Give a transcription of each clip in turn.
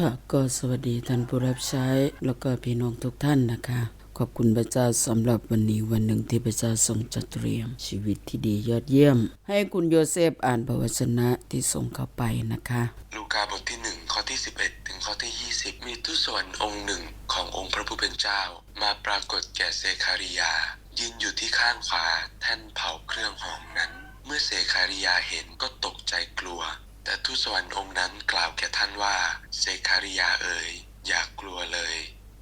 ค่ะก็สวัสดีท่านผู้รับใช้ แล้วก็พี่น้องทุกท่านนะคะ ขอบคุณพระเจ้าสำหรับวันนี้วันหนึ่งที่พระเจ้าทรงจัดเตรียม ชีวิตที่ดียอดเยี่ยม ให้คุณโยเซฟอ่านพระวจนะที่ส่งเข้าไปนะคะ ลูกาบทที่หนึ่งข้อที่ 11 ถึงข้อที่ 20 มีทูตสวรรค์องค์หนึ่งขององค์พระผู้เป็นเจ้า มาปรากฏแก่เซคาริยา ยืนอยู่ที่ข้างขวาแท่นเผาเครื่องหอมนั้น เมื่อเซคาริยาเห็นก็ตกใจกลัว แต่ทูตสวรรค์องค์นั้นกล่าวแก่ท่านว่าเซคาริยาเอ๋ยอย่ากลัวเลย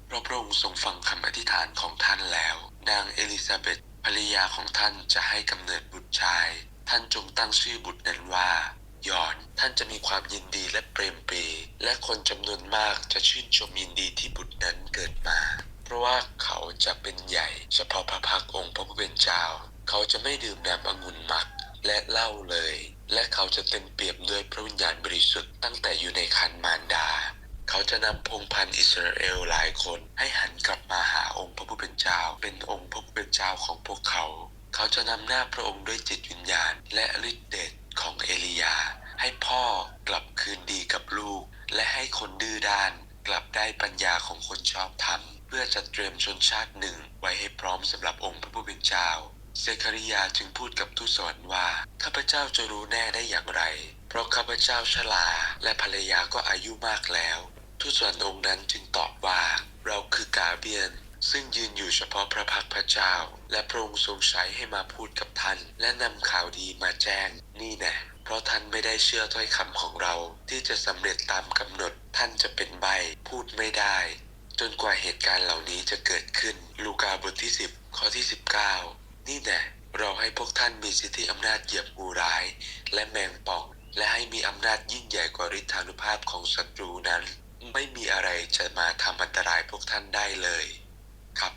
เพราะพระองค์ทรงฟังคำอธิษฐานของท่านแล้ว นางเอลิซาเบธภรรยาของท่านจะให้กำเนิดบุตรชาย ท่านจงตั้งชื่อบุตรนั้นว่ายอนท่านจะมีความยินดีและเปรมปรีและคนจำนวนมากจะชื่นชมยินดีที่บุตรนั้นเกิดมา เพราะว่าเขาจะเป็นใหญ่ เฉพาะพระพักองค์พระผู้เป็นเจ้า เขาจะไม่ดื่มน้ำองุ่นมัก และเล้าเลย และเขาจะเต็มเปี่ยมด้วยพระวิญญาณบริสุทธิ์ตั้งแต่อยู่ในคันมารดา เขาจะนำพงพันธ์อิสราเอลหลายคน ให้หันกลับมาหาองค์พระผู้เป็นเจ้า เป็นองค์พระผู้เป็นเจ้าของพวกเขา เขาจะนำหน้าพระองค์ด้วยจิตวิญญาณ และฤทธิเดชของเอลียา ให้พ่อกลับคืนดีกับลูก และให้คนดื้อด้าน กลับได้ปัญญาของคนชอบธรรม เพื่อจะเตรียมชนชาติหนึ่งไว้ให้พร้อมสำหรับองค์พระผู้เป็นเจ้า เซคาริยาจึงพูดกับทูตสวรรค์ว่า ข้าพเจ้าจะรู้แน่ได้อย่างไร เพราะข้าพเจ้าชราและภรรยาก็อายุมากแล้ว ทูตสวรรค์องค์นั้นจึงตอบว่า เราคือกาเบียน ซึ่งยืนอยู่เฉพาะพระพักพระเจ้า และพระองค์ทรงใช้ให้มาพูดกับท่าน และนำข่าวดีมาแจ้ง นี่แน่เพราะท่านไม่ได้เชื่อถ้อยคำของเรา ที่จะสำเร็จตามกำหนด ท่านจะเป็นใบพูดไม่ได้ จนกว่าเหตุการณ์เหล่านี้จะเกิดขึ้น ลูกาบทที่ 10 ข้อที่ 19 นี่แน่เราให้พวกท่านมีสิทธิอำนาจเหยียบงูร้าย และแมงป่อง และให้มีอำนาจยิ่งใหญ่กว่าฤทธานุภาพของศัตรูนั้น ไม่มีอะไรจะมาทำอันตรายพวกท่านได้เลย ครับ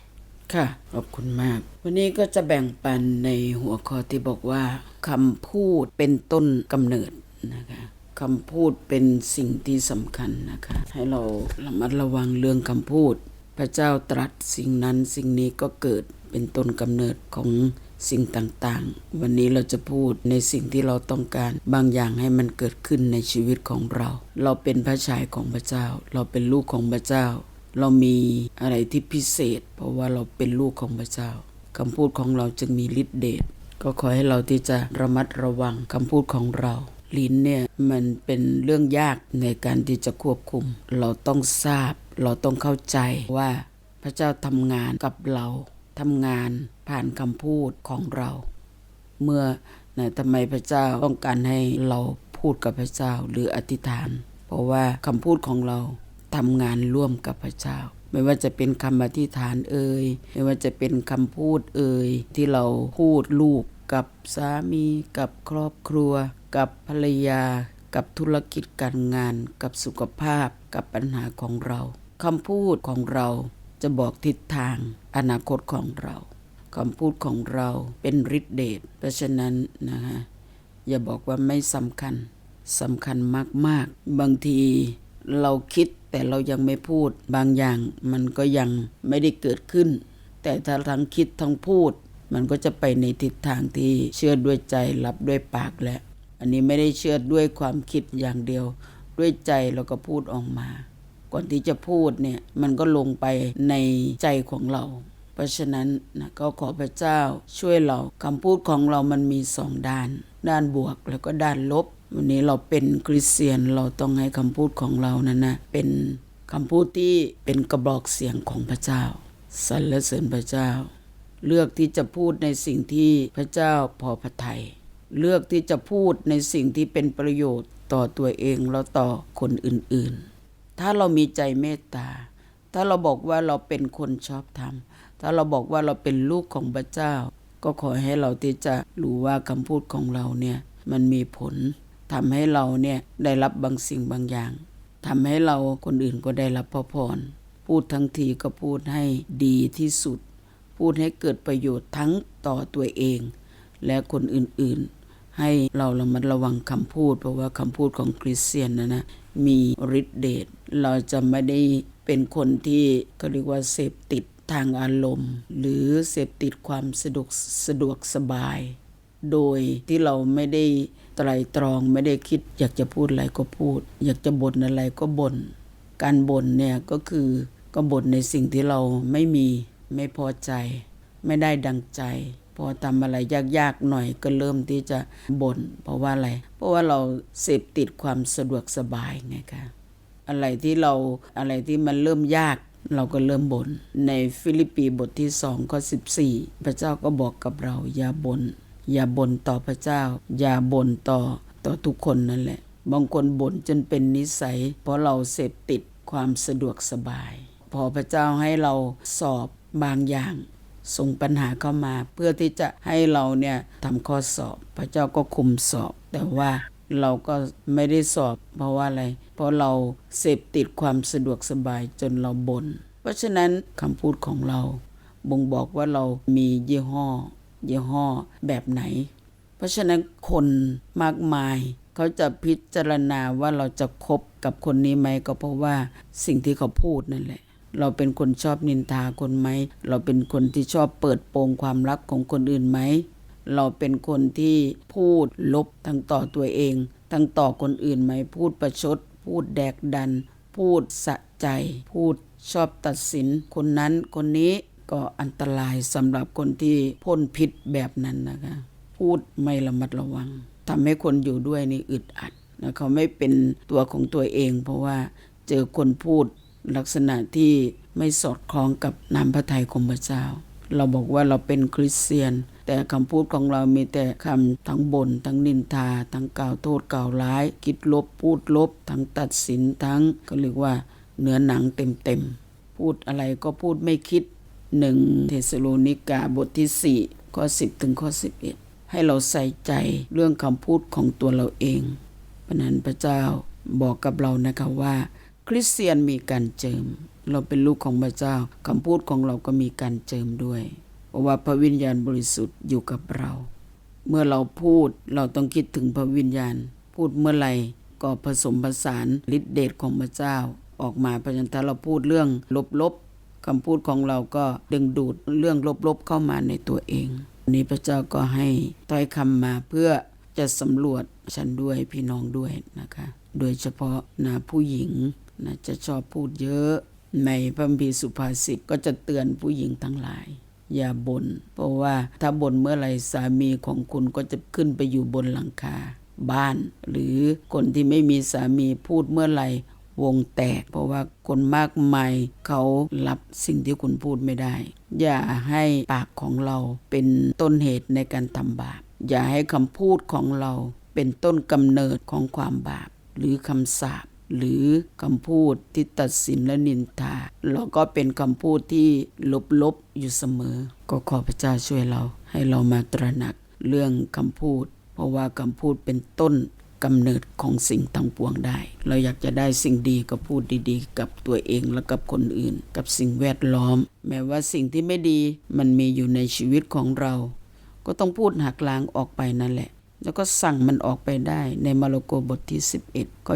ค่ะ ขอบคุณมาก วันนี้ก็จะแบ่งปันในหัวข้อที่บอกว่าคำพูดเป็นต้นกำเนิดนะคะคำพูดเป็นสิ่งที่สำคัญนะคะ ให้เราระมัดระวังเรื่องคำพูด พระเจ้าตรัสสิ่งนั้นสิ่งนี้ก็เกิด เป็นต้นกำเนิดของสิ่งต่างๆ วันนี้เราจะพูดในสิ่งที่เราต้องการ บางอย่างให้มันเกิดขึ้นในชีวิตของเรา เราเป็นพระชายของพระเจ้า เราเป็นลูกของพระเจ้า เรามีอะไรที่พิเศษ เพราะว่าเราเป็นลูกของพระเจ้าคำพูดของเราจึงมีฤทธิ์เดชก็ขอให้เราที่จะระมัดระวังคำพูดของเรา ลิ้นเนี่ยมันเป็นเรื่องยากในการที่จะควบคุม เราต้องทราบ เราต้องเข้าใจว่าพระเจ้าทำงานกับเรา ทำงานผ่านคำพูดของเรา เมื่อนะทำไมพระเจ้าต้องการให้เราพูดกับพระเจ้าหรืออธิษฐาน เพราะว่าคำพูดของเราทำงานร่วมกับพระเจ้า ไม่ว่าจะเป็นคำอธิษฐานเอ่ยไม่ว่าจะเป็นคำพูดเอ่ยที่เราพูดลูกกับสามีกับครอบครัว กับภรรยา กับธุรกิจการงาน กับสุขภาพ กับปัญหาของเราคำพูดของเรา จะบอกทิศทางอนาคตของเราคำพูดของเราเป็นฤทธิเดชเพราะฉะนั้นนะฮะอย่าบอกว่าไม่สำคัญสำคัญมาก ๆ บางทีเราคิดแต่เรายังไม่พูดบางอย่างมันก็ยังไม่ได้เกิดขึ้น แต่ถ้าทั้งคิดทั้งพูด มันก็จะไปในทิศทางที่เชื่อด้วยใจรับด้วยปากแหละ อันนี้ไม่ได้เชื่อด้วยความคิดอย่างเดียว ด้วยใจเราก็พูดออกมา ก่อนที่จะพูดเนี่ยมันก็ลงไปในใจของเรา เพราะฉะนั้นนะก็ขอพระเจ้าช่วยเราคำพูดของเรามันมีสองด้าน ด้านบวกแล้วก็ด้านลบ วันนี้เราเป็นคริสเตียนเราต้องให้คำพูดของเรานั้นนะเป็นคำพูดที่เป็นกระบอกเสียงของพระเจ้าสรรเสริญพระเจ้า เลือกที่จะพูดในสิ่งที่พระเจ้าพอพระทัยเลือกที่จะพูดในสิ่งที่เป็นประโยชน์ต่อตัวเองแล้วต่อคนอื่นๆ ถ้าเรามีใจเมตตา ถ้าเราบอกว่าเราเป็นคนชอบธรรม ถ้าเราบอกว่าเราเป็นลูกของพระเจ้า ก็ขอให้เราที่จะรู้ว่าคำพูดของเราเนี่ยมันมีผลทำให้เราเนี่ยได้รับบางสิ่งบางอย่างทำให้เราคนอื่นก็ได้รับพระพร พูดทั้งทีก็พูดให้ดีที่สุด พูดให้เกิดประโยชน์ทั้งต่อตัวเอง และคนอื่นๆ ให้เราระมัดระวังคำพูด เพราะว่าคำพูดของคริสเตียนนะนะมีฤทธิเดช เราจะไม่ได้เป็นคนที่ก็เรียกว่าเสพติดทางอารมณ์ หรือเสพติดความสะดวกสะดวกสบาย โดยที่เราไม่ได้ไตรตรองไม่ได้คิด อยากจะพูดอะไรก็พูด อยากจะบ่นอะไรก็บ่นการบ่นเนี่ยก็คือก็บ่นในสิ่งที่เราไม่มีไม่พอใจ ไม่ได้ดังใจ พอทำอะไรยากๆหน่อยก็เริ่มที่จะบ่นเพราะว่าอะไร เพราะว่าเราเสพติดความสะดวกสบายไงคะ อะไรที่เราอะไรที่มันเริ่มยากเราก็เริ่มบน่นในฟิลิปปีบทที่สองข้อสิบสี่พระเจ้าก็บอกกับเรา อย่าบน่นอย่าบ่นต่อพระเจ้า อย่าบ่นต่อต่อทุกคนนั่นแหละ บางคนบ่นจนเป็นนิสัย เพราะเราเสพติดความสะดวกสบาย พอพระเจ้าให้เราสอบบางอย่าง ส่งปัญหาเข้ามา เพื่อที่จะให้เราเนี่ยทำข้อสอบ พระเจ้าก็คุมสอบ แต่ว่าเราก็ไม่ได้สอบ เพราะว่าอะไร เพราะเราเสพติดความสะดวกสบายจนเราบน่นเพราะฉะนั้นคำพูดของเรา บ่งบอกว่าเรามียี่ห้อ ยี่ห้อแบบไหน เพราะฉะนั้นคนมากมาย เขาจะพิจารณาว่าเราจะคบกับคนนี้ไหมก็เพราะว่าสิ่งที่เขาพูดนั่นแหละเราเป็นคนชอบนินทาคนไหม เราเป็นคนที่ชอบเปิดโปงความลับของคนอื่นไหม เราเป็นคนที่พูดลบทั้งต่อตัวเอง ทั้งต่อคนอื่นไหม พูดประชด พูดแดกดัน พูดสะใจ พูดชอบตัดสินคนนั้นคนนี้ก็อันตรายสำหรับคนที่พ่นพิษแบบนั้นนะคะ พูดไม่ระมัดระวังทำให้คนอยู่ด้วยนี่อึดอัดนะเขาไม่เป็นตัวของตัวเอง เพราะว่าเจอคนพูดลักษณะที่ไม่สอดคล้องกับน้ำพระทัยของพระเจ้า เราบอกว่าเราเป็นคริสเตียน แต่คำพูดของเรามีแต่คำทั้งบน่นทั้งนินทา ทั้งกล่าวโทษกล่าวร้าย คิดลบพูดลบ ทั้งตัดสินทั้งก็เรียกว่าเนื้อหนังเต็มๆ พูดอะไรก็พูดไม่คิดหนึ่งเทสโลนิกาบทที่ 4 ข้อ 10 ถึงข้อ 11 ให้เราใส่ใจเรื่องคำพูดของตัวเราเองพระนั้นพระเจ้าบอกกับเรานะคะว่า คริสเตียนมีการเจิม เราเป็นลูกของพระเจ้าคำพูดของเราก็มีการเจิมด้วย ราะว่าพระวิญญาณบริสุทธิ์อยู่กับเรา เมื่อเราพูดเราต้องคิดถึงพระวิญญาณ พูดเมื่อไหร่ก็ผสมผสานฤทธิเดชของพระเจ้า ออกมาเพราะฉะนั้นถ้าเราพูดเรื่องลบๆคำพูดของเราก็ดึงดูดเรื่องลบๆเข้ามาในตัวเองวันนี้พระเจ้าก็ให้ถ้อยคำมาเพื่อจะสำรวจฉันด้วยพี่น้องด้วยนะคะ โดยเฉพาะนะผู้หญิงนะจะชอบพูดเยอะ ในพระคัมภีสุภาษิตก็จะเตือนผู้หญิงทั้งหลาย อย่าบน่นเพราะว่าถ้าบ่นเมื่อไหรสามีของคุณก็จะขึ้นไปอยู่บนหลังคาบ้าน หรือคนที่ไม่มีสามีพูดเมื่อไหร่วงแตก เพราะว่าคนมากมายเขารับสิ่งที่คุณพูดไม่ได้ อย่าให้ปากของเราเป็นต้นเหตุในการทำบาป อย่าให้คำพูดของเราเป็นต้นกำเนิดของความบาปหรือคำสาป หรือคำพูดที่ตัดสินและนินทาแล้วก็เป็นคำพูดที่ลบๆอยู่เสมอ ก็ขอพระเจ้าช่วยเราให้เรามาตระหนักเรื่องคำพูด เพราะว่าคำพูดเป็นต้นกำเนิดของสิ่งทั้งปวงได้ เราอยากจะได้สิ่งดีก็พูดดีๆ กับตัวเองและกับคนอื่น กับสิ่งแวดล้อม แม้ว่าสิ่งที่ไม่ดีมันมีอยู่ในชีวิตของเรา ก็ต้องพูดหักล้างออกไปนั่นแหละ แล้วก็สั่งมันออกไปได้ในมาระโกบทที่ 11ก็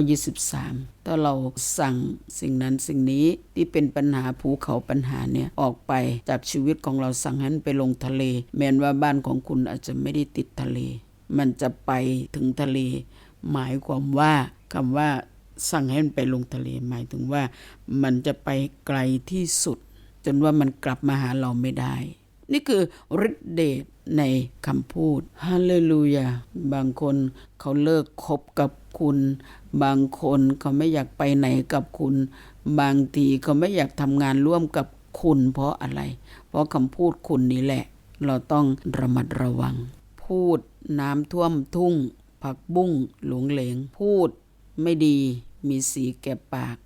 23 ถ้าเราสั่งสิ่งนั้นสิ่งนี้ที่เป็นปัญหาภูเขาปัญหาเนี่ย ออกไปจากชีวิตของเราสั่งให้มันไปลงทะเล แม้นว่าบ้านของคุณอาจจะไม่ได้ติดทะเล มันจะไปถึงทะเล หมายความว่าคำว่าสั่งให้มันไปลงทะเลหมายถึงว่า มันจะไปไกลที่สุด จนว่ามันกลับมาหาเราไม่ได้ นี่คือฤทธิเดชในคำพูดฮาเลลูยาบางคนเขาเลิกคบกับคุณ บางคนเขาไม่อยากไปไหนกับคุณ บางทีเขาไม่อยากทำงานร่วมกับคุณเพราะอะไร เพราะคำพูดคุณนี่แหละ เราต้องระมัดระวัง พูดน้ำท่วมทุ่ง ผักบุ้งหลงเหลง พูดไม่ดีมีสีแก่ปาก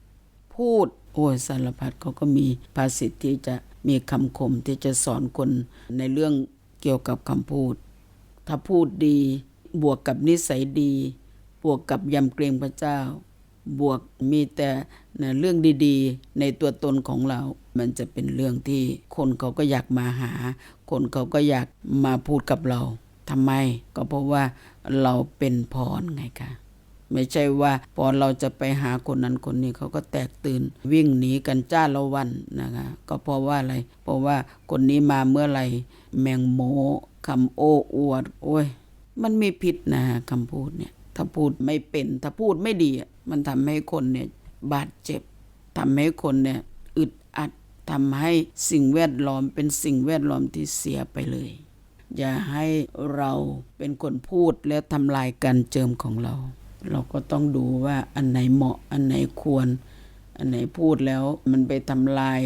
พูดโอ้ยสารพัดเขาก็มีภาษิตที่จะ มีคำคมที่จะสอนคนในเรื่องเกี่ยวกับคำพูด ถ้าพูดดีบวกกับนิสัยดี บวกกับยำเกรงพระเจ้า บวกมีแต่นะเรื่องดีๆ ในตัวตนของเรา มันจะเป็นเรื่องที่คนเขาก็อยากมาหา คนเขาก็อยากมาพูดกับเราทำไม ก็เพราะว่าเราเป็นพรไงคะ ไม่ใช่ว่าพอเราจะไปหาคนนั้นคนนี้เขาก็แตกตื่น วิ่งหนีกันจ้าละวันนะคะก็เพราะว่าอะไร เพราะว่าคนนี้มาเมื่อไหร่แมงโมคำโอ้อวด โอ้ย มันมีพิษนะคำพูดเนี่ย ถ้าพูดไม่เป็น ถ้าพูดไม่ดี มันทำให้คนเนี่ยบาดเจ็บทำให้คนเนี่ยอึดอัดทำให้สิ่งแวดล้อมเป็นสิ่งแวดล้อมที่เสียไปเลย อย่าให้เราเป็นคนพูดแล้วทำลายการเจิมของเรา เราก็ต้องดูว่าอันไหนเหมาะอันไหนควร อันไหนพูดแล้วมันไปทำลาย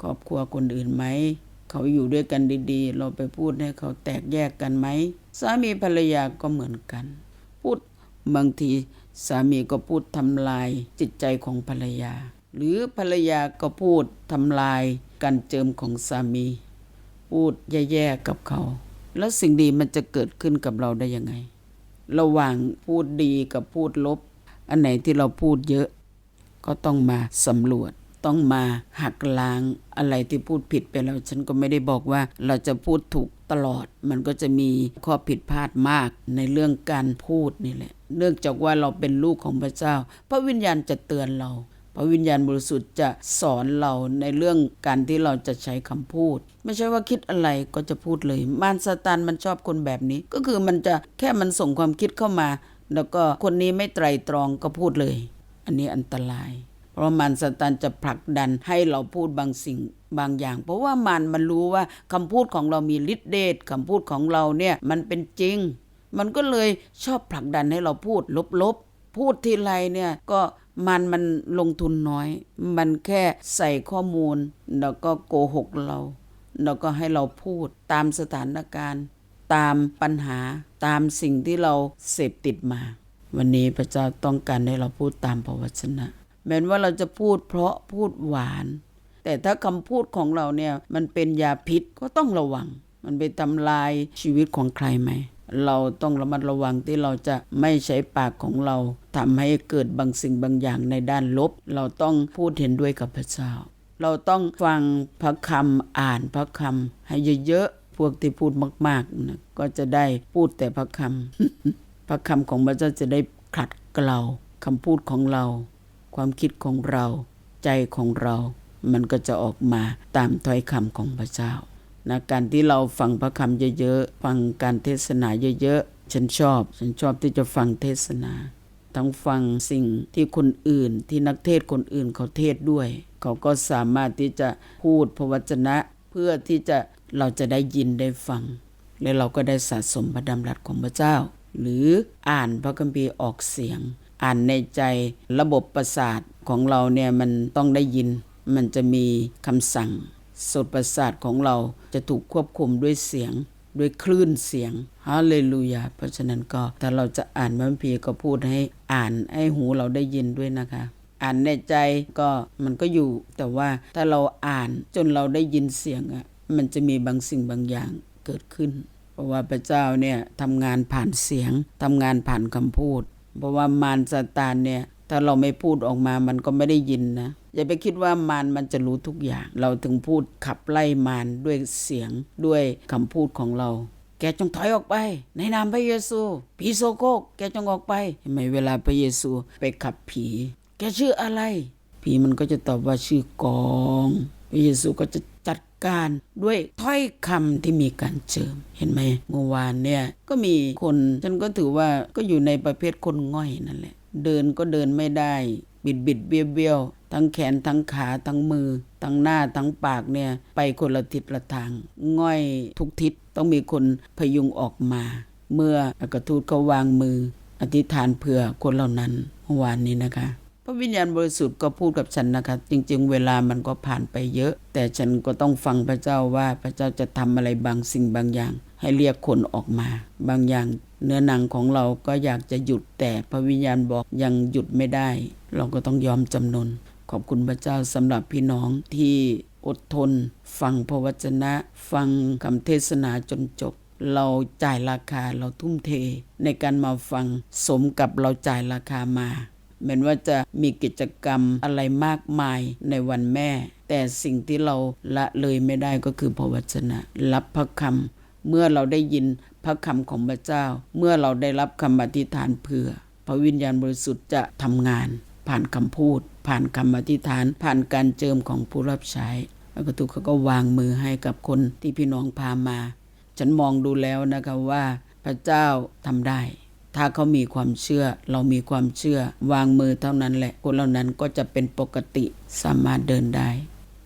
ครอบครัวคนอื่นไหม เขาอยู่ด้วยกันดีๆ เราไปพูดให้เขาแตกแยกกันไหม สามีภรรยาก็เหมือนกัน พูดบางทีสามีก็พูดทำลายจิตใจของภรรยา หรือภรรยาก็พูดทำลายการเจิมของสามี พูดแย่ๆกับเขา แล้วสิ่งดีมันจะเกิดขึ้นกับเราได้ยังไง ระหว่างพูดดีกับพูดลบ อันไหนที่เราพูดเยอะ ก็ต้องมาสำรวจ ต้องมาหักล้างอะไรที่พูดผิดไปแล้วฉันก็ไม่ได้บอกว่าเราจะพูดถูกตลอด มันก็จะมีข้อผิดพลาดมากในเรื่องการพูดนี่แหละ เนื่องจากว่าเราเป็นลูกของพระเจ้า พระวิญญาณจะเตือนเรา พระวิญญาณบริสุทธิ์จะสอนเราในเรื่องการที่เราจะใช้คำพูด ไม่ใช่ว่าคิดอะไรก็จะพูดเลยมารซาตานมันชอบคนแบบนี้ ก็คือมันจะแค่มันส่งความคิดเข้ามา แล้วก็คนนี้ไม่ไตรตรองก็พูดเลย อันนี้อันตราย เพราะมารซาตานจะผลักดันให้เราพูดบางสิ่งบางอย่าง เพราะว่ามารมันรู้ว่าคำพูดของเรามีฤทธิ์เดชคำพูดของเราเนี่ยมันเป็นจริง มันก็เลยชอบผลักดันให้เราพูดลบๆพูดทีไรเนี่ยก็ มันมันลงทุนน้อย มันแค่ใส่ข้อมูล แล้วก็โกหกเรา แล้วก็ให้เราพูดตามสถานการณ์ ตามปัญหาตามสิ่งที่เราเสพติดมา วันนี้พระเจ้าต้องการให้เราพูดตามพระวจนะแม้ว่าเราจะพูดเพราะพูดหวาน แต่ถ้าคำพูดของเราเนี่ยมันเป็นยาพิษก็ต้องระวัง มันไปทำลายชีวิตของใครไหม เราต้องระมัดระวังที่เราจะไม่ใช้ปากของเราทำให้เกิดบางสิ่งบางอย่างในด้านลบ เราต้องพูดเห็นด้วยกับพระเจ้า เราต้องฟังพระคำอ่านพระคำให้เยอะๆ พวกที่พูดมากๆนะก็จะได้พูดแต่พระคำพระคำของพระเจ้าจะได้ขัดเกลาคำพูดของเรา ความคิดของเรา ใจของเรา มันก็จะออกมาตามถ้อยคำของพระเจ้า นะการที่เราฟังพระคำเยอะๆ ฟังการเทศนาเยอะๆ ฉันชอบ ฉันชอบที่จะฟังเทศนา ทั้งฟังสิ่งที่คนอื่นที่นักเทศคนอื่นเขาเทศด้วย เขาก็สามารถที่จะพูดพระวจนะ เพื่อที่จะเราจะได้ยินได้ฟัง และเราก็ได้สะสมพระดำรัสของพระเจ้า หรืออ่านพระคัมภีร์ออกเสียง อ่านในใจระบบประสาทของเราเนี่ยมันต้องได้ยิน มันจะมีคำสั่ง สดประสาทของเราจะถูกควบคุมด้วยเสียง ด้วยคลื่นเสียงฮาเลลูยาเพราะฉะนั้นก็ถ้าเราจะอ่านพระคัมภีร์ก็พูดให้อ่านให้หูเราได้ยินด้วยนะคะอ่านในใจก็มันก็อยู่ แต่ว่าถ้าเราอ่านจนเราได้ยินเสียงอะมันจะมีบางสิ่งบางอย่างเกิดขึ้น เพราะว่าพระเจ้าเนี่ยทำงานผ่านเสียงทำงานผ่านคำพูด เพราะว่ามารซาตานเนี่ย ถ้าเราไม่พูดออกมามันก็ไม่ได้ยินนะ อย่าไปคิดว่ามารมันจะรู้ทุกอย่าง เราถึงพูดขับไล่มารด้วยเสียงด้วยคำพูดของเรา แกจงถอยออกไป ในนามพระเยซู ผีโซโครกแกจงออกไปเห็นไหมเวลาพระเยซูไปขับผี แกชื่ออะไร ผีมันก็จะตอบว่าชื่อกอง พระเยซูก็จะจัดการด้วยถ้อยคำที่มีการเจิม เห็นไหมเมื่อวานเนี่ยก็มีคนฉันก็ถือว่าก็อยู่ในประเภทคนง่อยนั่นแหละ เดินก็เดินไม่ได้ บิดบิดเบี้ยวเบี้ยวทั้งแขนทั้งขาทั้งมือ ทั้งหน้าทั้งปากเนี่ยไปคนละทิศละทาง ง่อยทุกทิศต้องมีคนพยุงออกมา เมื่ออักทูตเขาวางมือ อธิษฐานเผื่อคนเหล่านั้นเมื่อวานนี้นะคะพระวิญญาณบริสุทธิ์ก็พูดกับฉันนะคะ จริง ๆ เวลามันก็ผ่านไปเยอะ แต่ฉันก็ต้องฟังพระเจ้าว่าพระเจ้าจะทำอะไรบางสิ่งบางอย่าง ให้เรียกคนออกมา บางอย่าง เนื้อหนังของเราก็อยากจะหยุดแต่พระวิญญาณบอกยังหยุดไม่ได้ เราก็ต้องยอมจำนน ขอบคุณพระเจ้าสำหรับพี่น้องที่อดทน ฟังพระวจนะ ฟังคำเทศนาจนจบ เราจ่ายราคาเราทุ่มเท ในการมาฟังสมกับเราจ่ายราคามาเหมือนว่าจะมีกิจกรรมอะไรมากมายในวันแม่ แต่สิ่งที่เราละเลยไม่ได้ก็คือพระวจนะ รับพระคำเมื่อเราได้ยิน พระคำของพระเจ้า เมื่อเราได้รับคำอธิษฐานเผื่อ พระวิญญาณบริสุทธิ์จะทำงาน ผ่านคำพูด ผ่านคำอธิษฐาน ผ่านการเจิมของผู้รับใช้แล้วก็ทุกเขาก็วางมือให้กับคนที่พี่น้องพามา ฉันมองดูแล้วนะคะว่าพระเจ้าทำได้ ถ้าเขามีความเชื่อ เรามีความเชื่อ วางมือเท่านั้นแหละ คนเหล่านั้นก็จะเป็นปกติสามารถเดินได้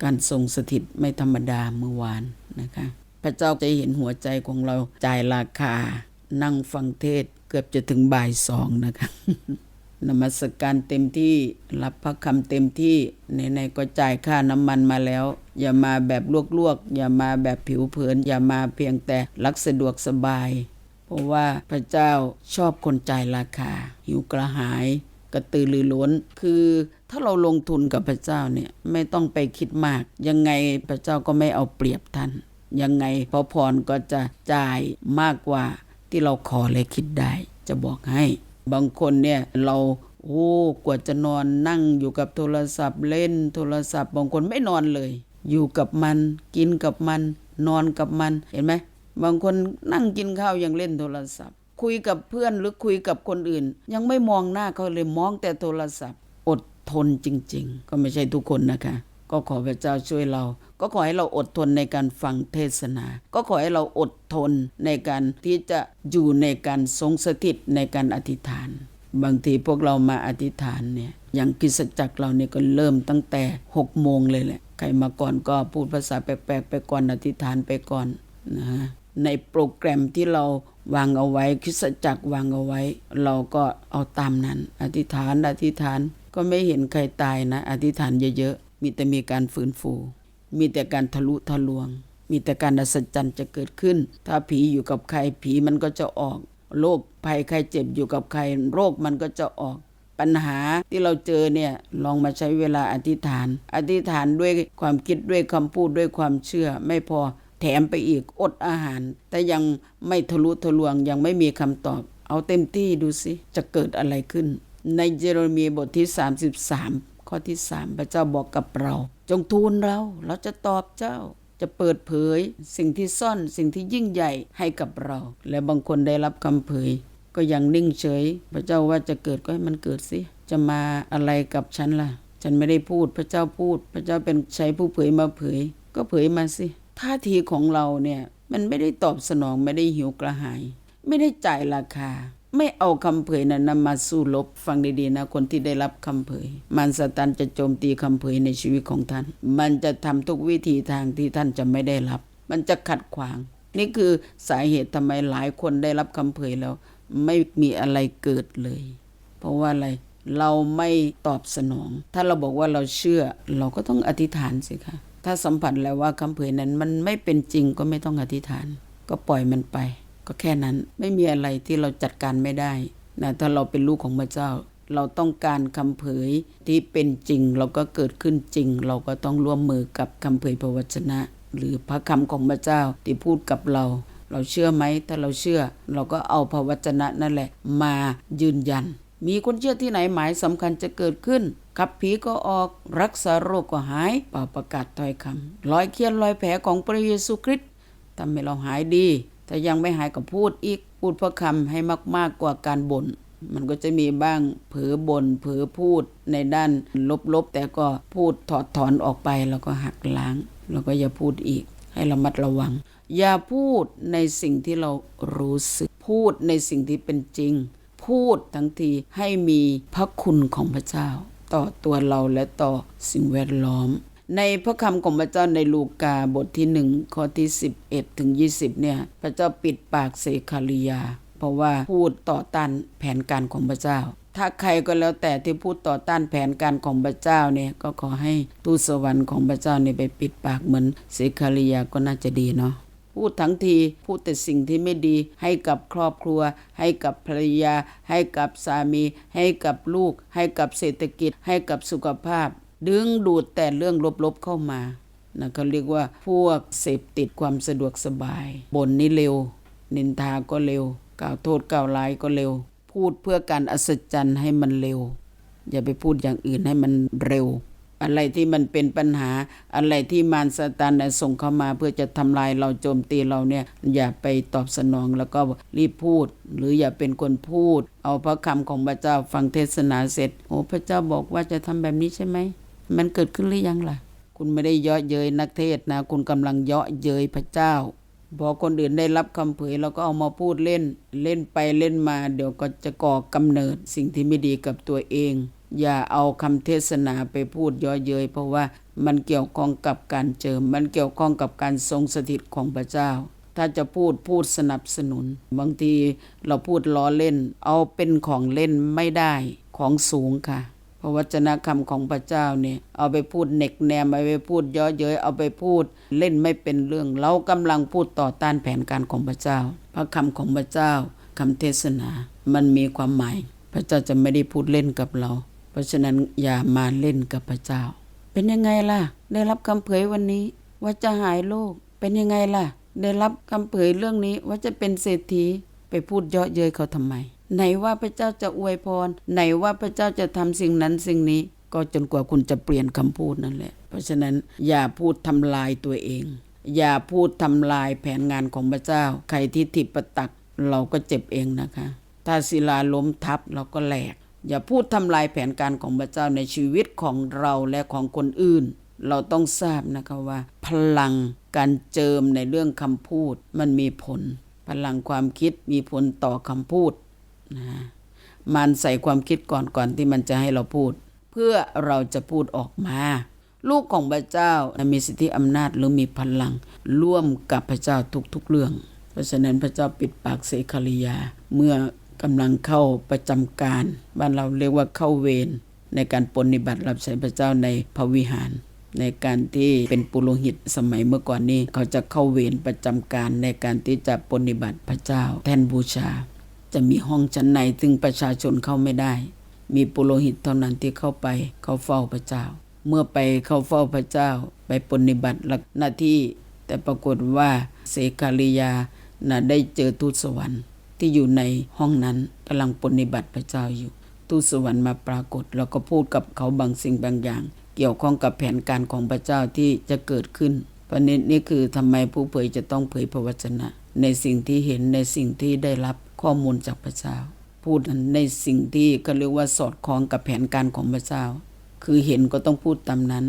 การทรงสถิตไม่ธรรมดาเมื่อวานนะคะ พระเจ้าจะเห็นหัวใจของเราจ่ายราคา นั่งฟังเทศเกือบจะถึงบ่ายสองนะคะนมัสการเต็มที่รับพระคำเต็มที่ไหนๆก็จ่ายค่าน้ำมันมาแล้ว อย่ามาแบบลวกๆ อย่ามาแบบผิวเผิน อย่ามาเพียงแต่รักสะดวกสบาย เพราะว่าพระเจ้าชอบคนจ่ายราคา หิวกระหายกระตือรือร้น คือถ้าเราลงทุนกับพระเจ้าเนี่ยไม่ต้องไปคิดมาก ยังไงพระเจ้าก็ไม่เอาเปรียบท่าน ยังไงพระพรก็จะจ่ายมากกว่าที่เราขอและคิดได้ จะบอกให้ บางคนเนี่ยเราโอ้กว่าจะนอนนั่งอยู่กับโทรศัพท์ เล่นโทรศัพท์ บางคนไม่นอนเลย อยู่กับมันกินกับมัน นอนกับมันเห็นไหมบางคนนั่งกินข้าวยังเล่นโทรศัพท์ คุยกับเพื่อนหรือคุยกับคนอื่น ยังไม่มองหน้าเขาเลยมองแต่โทรศัพท์ อดทนจริง ๆ ก็ไม่ใช่ทุกคนนะคะ ก็ขอพระเจ้าช่วยเรา ก็ขอให้เราอดทนในการฟังเทศนา ก็ขอให้เราอดทนในการที่จะอยู่ในการทรงสถิตในการอธิษฐาน บางทีพวกเรามาอธิษฐานเนี่ยอย่างกิจจักรเราเนี่ยก็เริ่มตั้งแต่6โมงเลยแหละใครมาก่อนก็พูดภาษาแปลกๆไปก่อนอธิษฐานไปก่อนนะในโปรแกรมที่เราวางเอาไว้คิสจักรวางเอาไว้ เราก็เอาตามนั้น อธิษฐานอธิษฐานก็ไม่เห็นใครตายนะ อธิษฐานเยอะๆ มีแต่มีการฟื้นฟู มีแต่การทะลุทะลวง มีแต่การอัศจรรย์จะเกิดขึ้น ถ้าผีอยู่กับใครผีมันก็จะออก โรคภัยใครเจ็บอยู่กับใคร โรคมันก็จะออกปัญหาที่เราเจอเนี่ยลองมาใช้เวลาอธิษฐาน อธิษฐานด้วยความคิดด้วยคำพูดด้วยความเชื่อ ไม่พอแถมไปอีกอดอาหาร แต่ยังไม่ทะลุทะลวงยังไม่มีคำตอบ เอาเต็มที่ดูสิ จะเกิดอะไรขึ้น ในเยเรมีบทที่ 33 ข้อที่3พระเจ้าบอกกับเรา จงทูลเรา เราจะตอบเจ้า จะเปิดเผย สิ่งที่ซ่อนสิ่งที่ยิ่งใหญ่ให้กับเรา และบางคนได้รับคำเผย ก็ยังนิ่งเฉย พระเจ้าว่าจะเกิดก็ให้มันเกิดสิ จะมาอะไรกับฉันล่ะ ฉันไม่ได้พูดพระเจ้าพูด พระเจ้าเป็นใช้ผู้เผยมาเผย ก็เผยมาสิท่าทีของเราเนี่ยมันไม่ได้ตอบสนองไม่ได้หิวกระหาย ไม่ได้จ่ายราคา ไม่เอาคำเผยนั้นนำมาสู้รบฟังดีๆนะคนที่ได้รับคำเผย มันสตันจะโจมตีคำเผยในชีวิตของท่าน มันจะทำทุกวิธีทางที่ท่านจะไม่ได้รับ มันจะขัดขวาง นี่คือสาเหตุทำไมหลายคนได้รับคำเผยแล้ว ไม่มีอะไรเกิดเลย เพราะว่าอะไรเราไม่ตอบสนอง ถ้าเราบอกว่าเราเชื่อ เราก็ต้องอธิษฐานสิคะถ้าสัมผัสแล้วว่าคำเผยนั้นมันไม่เป็นจริงก็ไม่ต้องอธิษฐาน ก็ปล่อยมันไป ก็แค่นั้นไม่มีอะไรที่เราจัดการไม่ได้นะถ้าเราเป็นลูกของพระเจ้า เราต้องการคำเผยที่เป็นจริงเราก็เกิดขึ้นจริง เราก็ต้องร่วมมือกับคำเผยพระวจนะ หรือพระคำของพระเจ้าที่พูดกับเรา เราเชื่อไหมถ้าเราเชื่อ เราก็เอาพระวจนะนั่นแหละ มายืนยัน มีคนเชื่อที่ไหนหมายสำคัญจะเกิดขึ้นขับผีก็ออกรักษาโรคก็หายเป่าประกาศถ้อยคำรอยเคียนรอยแผลของพระเยซูคริสต์ทำให้เราหายดี ถ้ายังไม่หายก็พูดอีกพูดพระคำให้มาก ๆกว่าการบน่นมันก็จะมีบ้างเผลอบน่นเผลอพูดในด้านลบๆ แต่ก็พูดถอดถอนออกไปแล้วก็หักล้าง แล้วก็อย่าพูดอีก ให้ระมัดระวัง อย่าพูดในสิ่งที่เรารู้สึก พูดในสิ่งที่เป็นจริง พูดทั้งทีให้มีพระคุณของพระเจ้า ต่อตัวเราและต่อสิ่งแวดล้อม ในพระคำของพระเจ้าในลูกาบทที่หนึ่งข้อที่ 11 ถึง 20 เนี่ย พระเจ้าปิดปากเสคาริยา เพราะว่าพูดต่อต้านแผนการของพระเจ้า ถ้าใครก็แล้วแต่ที่พูดต่อต้านแผนการของพระเจ้าเนี่ย ก็ขอให้ทูตสวรรค์ของพระเจ้าเนี่ยไปปิดปากเหมือนเสคาริยาก็น่าจะดีเนาะพูดทั้งทีพูดแต่สิ่งที่ไม่ดีให้กับครอบครัว ให้กับภรรยา ให้กับสามี ให้กับลูก ให้กับเศรษฐกิจ ให้กับสุขภาพ ดึงดูดแต่เรื่องลบๆเข้ามานะเขาเรียกว่าพวกเสพติดความสะดวกสบายบ่นนี่เร็ว นินทาก็เร็ว กล่าวโทษกล่าวร้ายก็เร็ว พูดเพื่อการอัศจรรย์ให้มันเร็ว อย่าไปพูดอย่างอื่นให้มันเร็ว อะไรที่มันเป็นปัญหาอะไรที่มารซาตานส่งเข้ามาเพื่อจะทำลายเราโจมตีเราเนี่ยอย่าไปตอบสนองแล้วก็รีบพูด หรืออย่าเป็นคนพูด เอาพระคำของพระเจ้าฟังเทศนาเสร็จโอ้พระเจ้าบอกว่าจะทำแบบนี้ใช่ไหม มันเกิดขึ้นหรือยังล่ะ คุณไม่ได้เยาะเย้ยนักเทศนะ คุณกำลังเยาะเย้ยพระเจ้าพอคนอื่นได้รับคำเผยเราก็เอามาพูดเล่น เล่นไปเล่นมา เดี๋ยวก็จะก่อกำเนิดสิ่งที่ไม่ดีกับตัวเอง อย่าเอาคำเทศนาไปพูดเย่อเย้ยเพราะว่ามันเกี่ยวข้องกับการเจิม มันเกี่ยวข้องกับการทรงสถิตของพระเจ้า ถ้าจะพูดพูดสนับสนุน บางทีเราพูดล้อเล่น เอาเป็นของเล่นไม่ได้ของสูงค่ะ ราะวจนะคำของพระเจ้าเนี่ยเอาไปพูดเน็กแนมเอาไปพูดเย่อเย้ยเอาไปพูดเล่นไม่เป็นเรื่อง เรากำลังพูดต่อต้านแผนการของพระเจ้า พระคำของพระเจ้าคำเทศนา มันมีความหมาย พระเจ้าจะไม่ได้พูดเล่นกับเรา เพราะฉะนั้นอย่ามาเล่นกับพระเจ้า เป็นยังไงล่ะ ได้รับคำเผยวันนี้ว่าจะหายโรคเป็นยังไงล่ะ ได้รับคำเผยเรื่องนี้ว่าจะเป็นเศรษฐีไปพูดเยาะเย้ยเขาทำไม ไหนว่าพระเจ้าจะอวยพร ไหนว่าพระเจ้าจะทำสิ่งนั้นสิ่งนี้ ก็จนกว่าคุณจะเปลี่ยนคำพูดนั่นแหละ เพราะฉะนั้นอย่าพูดทำลายตัวเอง อย่าพูดทำลายแผนงานของพระเจ้า ใครที่ทิประตักเราก็เจ็บเองนะคะ ถ้าศิลาล้มทับเราก็แหลก อย่าพูดทำลายแผนการของพระเจ้าในชีวิตของเราและของคนอื่น เราต้องทราบนะคะว่า พลังการเจิมในเรื่องคำพูดมันมีผล พลังความคิดมีผลต่อคำพูด นะมันใส่ความคิดก่อนก่อนที่มันจะให้เราพูด เพื่อเราจะพูดออกมา ลูกของพระเจ้ามีสิทธิอำนาจหรือมีพลัง ร่วมกับพระเจ้าทุกๆเรื่อง เพราะฉะนั้นพระเจ้าปิดปากเสคาริยา เมื่อกำลังเข้าประจำการบ้านเราเรียกว่าเข้าเวรในการปฏิบัติรับใช้พระเจ้าในพระวิหาร ในการที่เป็นปุโรหิตสมัยเมื่อก่อนนี้ เขาจะเข้าเวรประจำการในการที่จะปฏิบัติพระเจ้า แทนบูชา จะมีห้องชั้นในซึ่งประชาชนเข้าไม่ได้ มีปุโรหิตเท่านั้นที่เข้าไปเข้าเฝ้าพระเจ้า เมื่อไปเข้าเฝ้าพระเจ้า ไปปฏิบัติหน้าที่ แต่ปรากฏว่าเสกาลิยานะได้เจอทูตสวรรค์ที่อยู่ในห้องนั้นกำลังปฏิบัติพระเจ้าอยู่ ทูตสวรรค์มาปรากฏ แล้วก็พูดกับเขาบางสิ่งบางอย่าง เกี่ยวข้องกับแผนการของพระเจ้าที่จะเกิดขึ้นเพราะนี้นี่คือทำไมผู้เผยจะต้องเผยพระวจนะ ในสิ่งที่เห็นในสิ่งที่ได้รับ ข้อมูลจากพระเจ้า พูดในสิ่งที่ก็เรียกว่าสอดคล้องกับแผนการของพระเจ้า คือเห็นก็ต้องพูดตามนั้น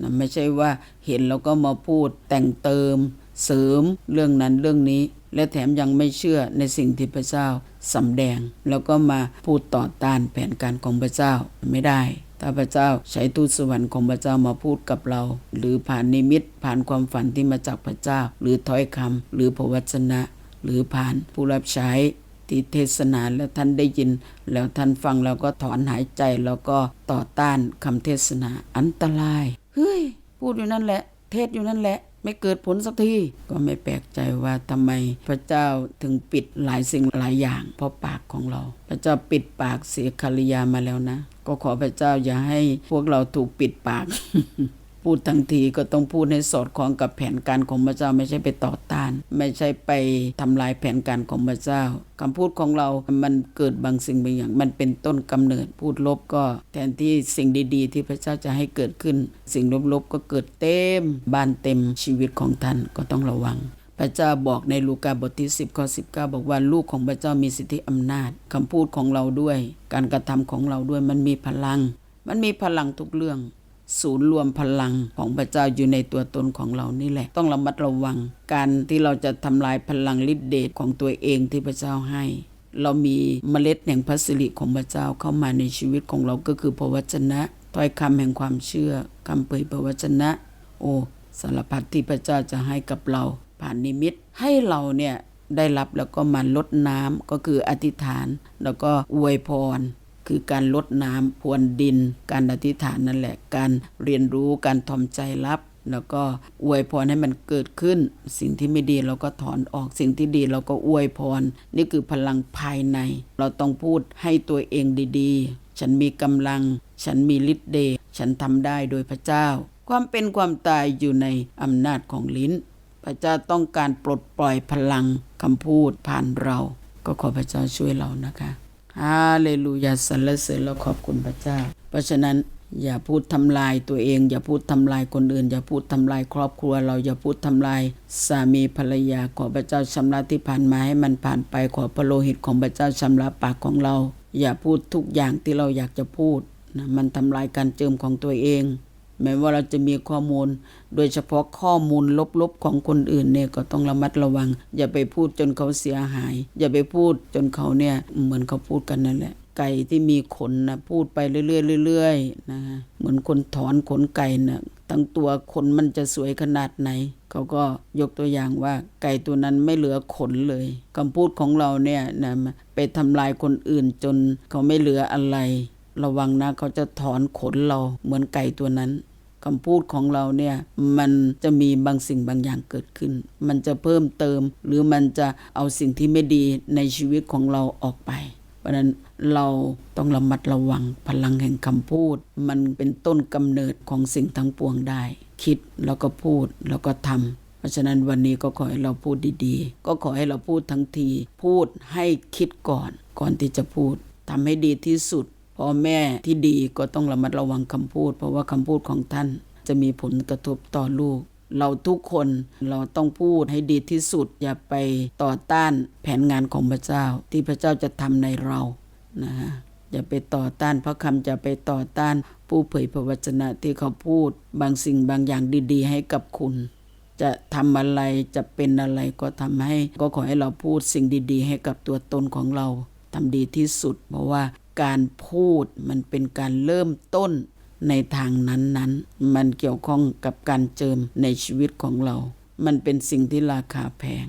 นะไม่ใช่ว่าเห็นแล้วก็มาพูดแต่งเติม เสริมเรื่องนั้นเรื่องนี้ และแถมยังไม่เชื่อในสิ่งที่พระเจ้าสำแดง แล้วก็มาพูดต่อต้านแผนการของพระเจ้าไม่ได้ถ้าพระเจ้าใช้ทูตสวรรค์ของพระเจ้ามาพูดกับเรา หรือผ่านนิมิตผ่านความฝันที่มาจากพระเจ้า หรือถ้อยคำหรือพระวจนะ หรือผ่านผู้รับใช้ ที่เทศนาแล้วท่านได้ยิน แล้วท่านฟังแล้วก็ถอนหายใจแล้วก็ต่อต้านคำเทศนาอันตรายเฮ้ยพูดอยู่นั่นแหละ เทศอยู่นั่นแหละ ไม่เกิดผลสักทีก็ไม่แปลกใจว่าทำไมพระเจ้าถึงปิดหลายสิ่งหลายอย่าง เพราะปากของเรา พระเจ้าปิดปากเสียคาริยามาแล้วนะ ก็ขอพระเจ้าอย่าให้พวกเราถูกปิดปาก พูดทั้งทีก็ต้องพูดให้สอดคล้องกับแผนการของพระเจ้าไม่ใช่ไปต่อต้าน ไม่ใช่ไปทำลายแผนการของพระเจ้าคำพูดของเรา มันเกิดบางสิ่งบางอย่าง มันเป็นต้นกำเนิด พูดลบก็แทนที่สิ่งดี ๆ ที่พระเจ้าจะให้เกิดขึ้น สิ่งลบๆก็เกิดเต็มบ้านเต็มชีวิตของท่านก็ต้องระวังพระเจ้าบอกในลูกาบทที่ 10ข้อ19 บอกว่าลูกของพระเจ้ามีสิทธิอำนาจคำพูดของเราด้วย การกระทำของเราด้วยมันมีพลัง มันมีพลังทุกเรื่อง ศูนย์รวมพลังของพระเจ้าอยู่ในตัวตนของเรานี่แหละ ต้องระมัดระวัง การที่เราจะทำลายพลังฤทธิเดชของตัวเองที่พระเจ้าให้ เรามีเมล็ดแห่งพระสิริของพระเจ้าเข้ามาในชีวิตของเราก็คือพระวจนะถ้อยคำแห่งความเชื่อคำเผยพระวจนะ โอ้สารพัดที่พระเจ้าจะให้กับเราผ่านนิมิตให้เราเนี่ยได้รับแล้วก็มาลดน้ำก็คืออธิษฐาน แล้วก็อวยพร คือการลดน้ำพรวนดิน การอธิษฐานนั่นแหละ การเรียนรู้การทอมใจรับ แล้วก็อวยพรให้มันเกิดขึ้น สิ่งที่ไม่ดีเราก็ถอนออกสิ่งที่ดีเราก็อวยพร นี่คือพลังภายใน เราต้องพูดให้ตัวเองดีๆ ฉันมีกำลัง ฉันมีฤทธิ์เดชฉันทำได้โดยพระเจ้า ความเป็นความตายอยู่ในอำนาจของลิ้น พระเจ้าต้องการปลดปล่อยพลังคำพูดผ่านเรา ก็ขอพระเจ้าช่วยเรานะคะ ฮาเลลูยาสรรเสริญและขอบคุณพระเจ้า เพราะฉะนั้นอย่าพูดทำลายตัวเอง อย่าพูดทำลายคนอื่น อย่าพูดทำลายครอบครัว เราอย่าพูดทำลายสามีภรรยาขอพระเจ้าชำระที่ผ่านมาให้มันผ่านไปขอพระโลหิตของพระเจ้าชำระปากของเรา อย่าพูดทุกอย่างที่เราอยากจะพูดนะมันทำลายการเจิมของตัวเอง แม้ว่าเราจะมีข้อมูล โดยเฉพาะข้อมูลลบๆของคนอื่นเนี่ยก็ต้องระมัดระวัง อย่าไปพูดจนเขาเสียหาย อย่าไปพูดจนเขาเนี่ยเหมือนเขาพูดกันนั่นแหละไก่ที่มีขนนะพูดไปเรื่อยๆเรื่อยๆนะฮะเหมือนคนถอนขนไก่นะทั้งตัวขนมันจะสวยขนาดไหน เขาก็ยกตัวอย่างว่า ไก่ตัวนั้นไม่เหลือขนเลยคำพูดของเราเนี่ยนะไปทำลายคนอื่นจนเขาไม่เหลืออะไร ระวังนะเขาจะถอนขนเราเหมือนไก่ตัวนั้นคำพูดของเราเนี่ยมันจะมีบางสิ่งบางอย่างเกิดขึ้น มันจะเพิ่มเติม หรือมันจะเอาสิ่งที่ไม่ดีในชีวิตของเราออกไป เพราะนั้นเราต้องระมัดระวังพลังแห่งคำพูด มันเป็นต้นกำเนิดของสิ่งทั้งปวงได้ คิดแล้วก็พูดแล้วก็ทำเพราะฉะนั้นวันนี้ก็ขอให้เราพูดดีๆ ก็ขอให้เราพูดทั้งที พูดให้คิดก่อน ก่อนที่จะพูดทำให้ดีที่สุด พ่อแม่ที่ดีก็ต้องระมัดระวังคำพูด เพราะว่าคำพูดของท่านจะมีผลกระทบต่อลูก เราทุกคนเราต้องพูดให้ดีที่สุด อย่าไปต่อต้านแผนงานของพระเจ้า ที่พระเจ้าจะทำในเรานะฮะอย่าไปต่อต้านพระคำจะไปต่อต้านผู้เผยพระวจนะที่เขาพูด บางสิ่งบางอย่างดี ๆ ให้กับคุณ จะทำอะไรจะเป็นอะไรก็ทำให้ ก็ขอให้เราพูดสิ่งดี ๆ ให้กับตัวตนของเราทำดีที่สุด เพราะว่า การพูดมันเป็นการเริ่มต้นในทางนั้นๆ มันเกี่ยวข้องกับการเจิมในชีวิตของเรา มันเป็นสิ่งที่ราคาแพง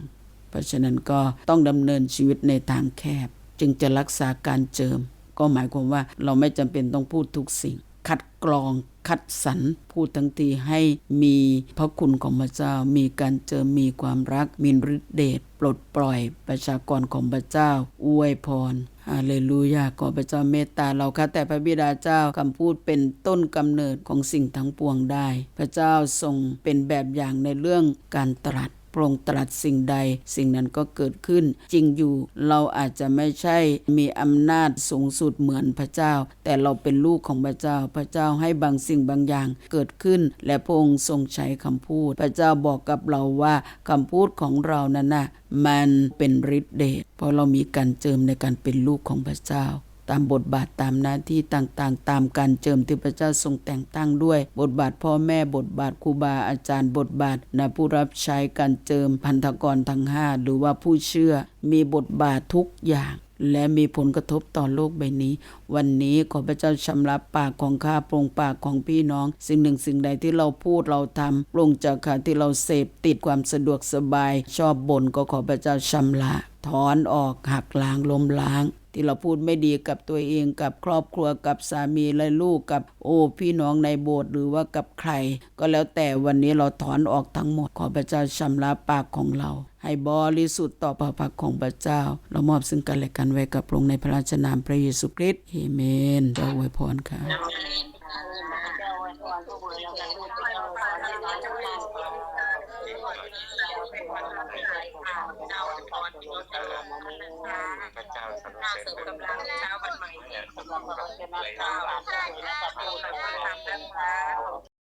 เพราะฉะนั้นก็ต้องดำเนินชีวิตในทางแคบ จึงจะรักษาการเจิม ก็หมายความว่าเราไม่จำเป็นต้องพูดทุกสิ่ง คัดกรองคัดสรรพูดทั้งทีให้มีพระคุณของพระเจ้า มีการเจอมีความรัก มีฤทธิเดชปลดปล่อยประชากรของพระเจ้า อวยพร ฮาเลลูยา ขอพระเจ้าเมตตาเราค่ะแต่พระบิดาเจ้าคำพูดเป็นต้นกำเนิดของสิ่งทั้งปวงได้ พระเจ้าทรงเป็นแบบอย่างในเรื่องการตรัส พระองค์ตรัสสิ่งใด สิ่งนั้นก็เกิดขึ้น จริงอยู่เราอาจจะไม่ใช่มีอำนาจสูงสุดเหมือนพระเจ้า แต่เราเป็นลูกของพระเจ้า พระเจ้าให้บางสิ่งบางอย่างเกิดขึ้น และพระองค์ทรงใช้คำพูด พระเจ้าบอกกับเราว่าคำพูดของเรานั้นน่ะมันเป็นฤทธิเดชเพราะเรามีการเจิมในการเป็นลูกของพระเจ้า ตามบทบาทตามหน้าที่ต่างๆ ตามการเจิมที่พระเจ้าทรงแต่งตั้งด้วย บทบาทพ่อแม่บทบาทครูบาอาจารย์ บทบาทนะผู้รับใช้การเจิมพันธกรทั้งห้าหรือว่าผู้เชื่อ มีบทบาททุกอย่างและมีผลกระทบต่อโลกใบนี้ วันนี้ขอพระเจ้าชำระปากของข้าโปรงปากของพี่น้อง สิ่งหนึ่งสิ่งใดที่เราพูดเราทำปรงจากขาที่เราเสพติดความสะดวกสบาย ชอบบ่นก็ขอพระเจ้าชำระ ถอนออกหักล้างล้มล้าง ที่เราพูดไม่ดีกับตัวเองกับครอบครัวกับสามีและลูกกับโอ้พี่น้องในโบสถ์หรือว่ากับใคร ก็แล้วแต่วันนี้เราถอนออกทั้งหมด ขอพระเจ้าชำระปากของเรา ให้บริสุทธิ์ต่อพระพักของพระเจ้า เรามอบซึ่งกันและกันไว้กับพระองค์ในพระราชนามพระเยซูคริสต์เอเมนเจ้าอวยพรค่ะ วันนี้เราเป็นวันรับใช้ค่ะเจ้าพรโยเตอร์นะคะพระเจ้าสรรเสริมกำลังเจ้าวันใหม่เนี่ยขอบคุณพระเจ้าขอบคุณพระธรรมนะคะ